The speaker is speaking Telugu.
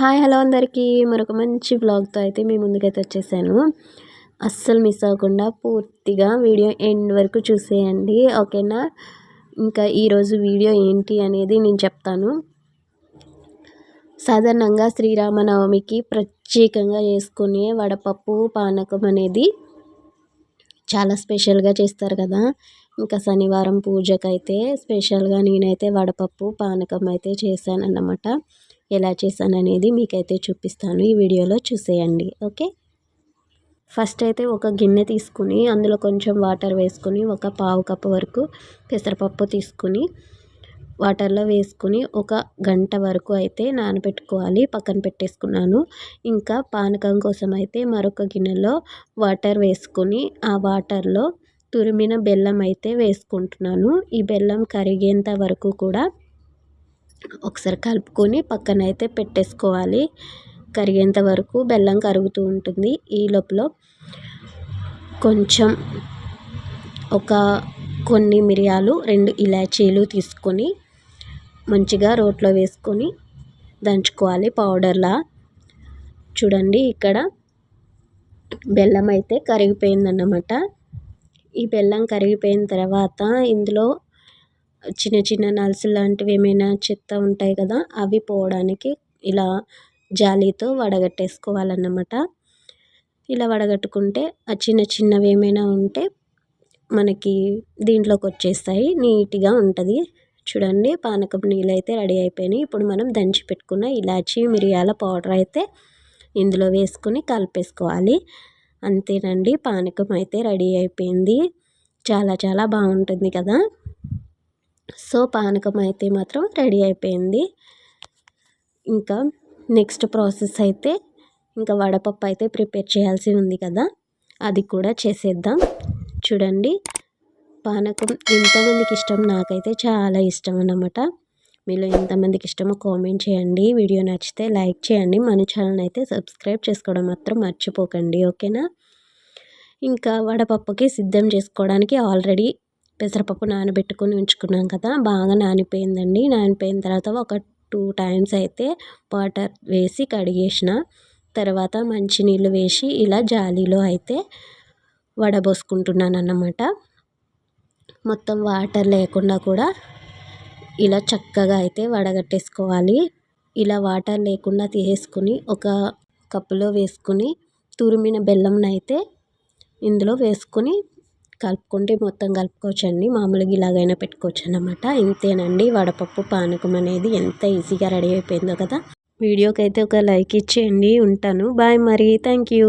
హాయ్ హలో అందరికీ. మరొక మంచి బ్లాగ్తో అయితే మీ ముందుకైతే వచ్చేసాను. అస్సలు మిస్ అవ్వకుండా పూర్తిగా వీడియో ఎండ్ వరకు చూసేయండి ఓకేనా? ఇంకా ఈరోజు వీడియో ఏంటి అనేది నేను చెప్తాను. సాధారణంగా శ్రీరామనవమికి ప్రత్యేకంగా చేసుకునే వడపప్పు పానకం అనేది చాలా స్పెషల్గా చేస్తారు కదా. ఇంకా శనివారం పూజకైతే స్పెషల్గా నేనైతే వడపప్పు పానకం అయితే చేశాను అన్నమాట ఎలా చేశాను అనేది మీకైతే చూపిస్తాను. ఈ వీడియోలో చూసేయండి. ఓకే? ఫస్ట్ అయితే ఒక గిన్నె తీసుకుని అందులో కొంచెం వాటర్ వేసుకుని ఒక పావు కప్పు వరకు పెసరపప్పు తీసుకుని వాటర్లో వేసుకుని ఒక గంట వరకు అయితే నానబెట్టుకోవాలి. పక్కన పెట్టేసుకున్నాను. ఇంకా పానకం కోసం అయితే మరొక గిన్నెలో వాటర్ వేసుకుని ఆ వాటర్లో తురిమిన బెల్లం అయితే వేసుకుంటున్నాను. ఈ బెల్లం కరిగేంత వరకు కూడా ఒకసారి కలుపుకొని పక్కన అయితే పెట్టేసుకోవాలి. కరిగేంత వరకు బెల్లం కరుగుతూ ఉంటుంది. ఈ లోపల కొంచెం ఒక కొన్ని మిరియాలు రెండు ఇలాచీలు తీసుకొని మంచిగా రోట్లో వేసుకొని దంచుకోవాలి పౌడర్లా. చూడండి ఇక్కడ బెల్లం అయితే కరిగిపోయిందన్నమాట. ఈ బెల్లం కరిగిపోయిన తర్వాత ఇందులో చిన్న చిన్న నల్స్ లాంటివి ఏమైనా చెత్త ఉంటాయి కదా అవి పోవడానికి ఇలా జాలీతో వడగట్టేసుకోవాలన్నమాట. ఇలా వడగట్టుకుంటే ఆ చిన్న చిన్నవి ఏమైనా ఉంటే మనకి దీంట్లోకి వచ్చేస్తాయి నీట్గా ఉంటుంది. చూడండి పానకం నీళ్ళు అయితే రెడీ అయిపోయినాయి. ఇప్పుడు మనం దంచి పెట్టుకున్న ఇలాచీ మిరియాల పౌడర్ అయితే ఇందులో వేసుకొని కలిపేసుకోవాలి. అంతేనండి పానకం అయితే రెడీ అయిపోయింది. చాలా చాలా బాగుంటుంది కదా. సో పానకం అయితే మాత్రం రెడీ అయిపోయింది. ఇంకా నెక్స్ట్ ప్రాసెస్ అయితే ఇంకా వడపప్పు అయితే ప్రిపేర్ చేయాల్సి ఉంది కదా అది కూడా చేసేద్దాం. చూడండి పానకం ఎంతమందికి ఇష్టం? నాకైతే చాలా ఇష్టం అన్నమాట. మీలో ఎంతమందికి ఇష్టమో కామెంట్ చేయండి. వీడియో నచ్చితే లైక్ చేయండి. మన ఛానల్ అయితే సబ్స్క్రైబ్ చేసుకోవడం మాత్రం మర్చిపోకండి ఓకేనా? ఇంకా వడపప్పుకి సిద్ధం చేసుకోవడానికి ఆల్రెడీ పెసరపప్పు నానబెట్టుకొని ఉంచుకున్నాం కదా బాగా నానిపోయిందండి. నానిపోయిన తర్వాత ఒక టూ టైమ్స్ అయితే వాటర్ వేసి కడిగేసిన. తర్వాత మంచినీళ్ళు వేసి ఇలా జాలీలో అయితే వడబోసుకుంటున్నాను అన్నమాట మొత్తం వాటర్ లేకుండా కూడా ఇలా చక్కగా అయితే వడగట్టేసుకోవాలి. ఇలా వాటర్ లేకుండా తీసేసుకుని ఒక కప్పులో వేసుకుని తురిమిన బెల్లంనైతే ఇందులో వేసుకొని కలుపుకుంటే మొత్తం కలుపుకోవచ్చండి. మామూలుగా ఇలాగైనా పెట్టుకోవచ్చు అనమాట ఇంతేనండి. వడపప్పు పానకం అనేది ఎంత ఈజీగా రెడీ అయిపోయిందో కదా. వీడియోకి అయితే ఒక లైక్ ఇచ్చేయండి. ఉంటాను. బాయ్ మరి. Thank you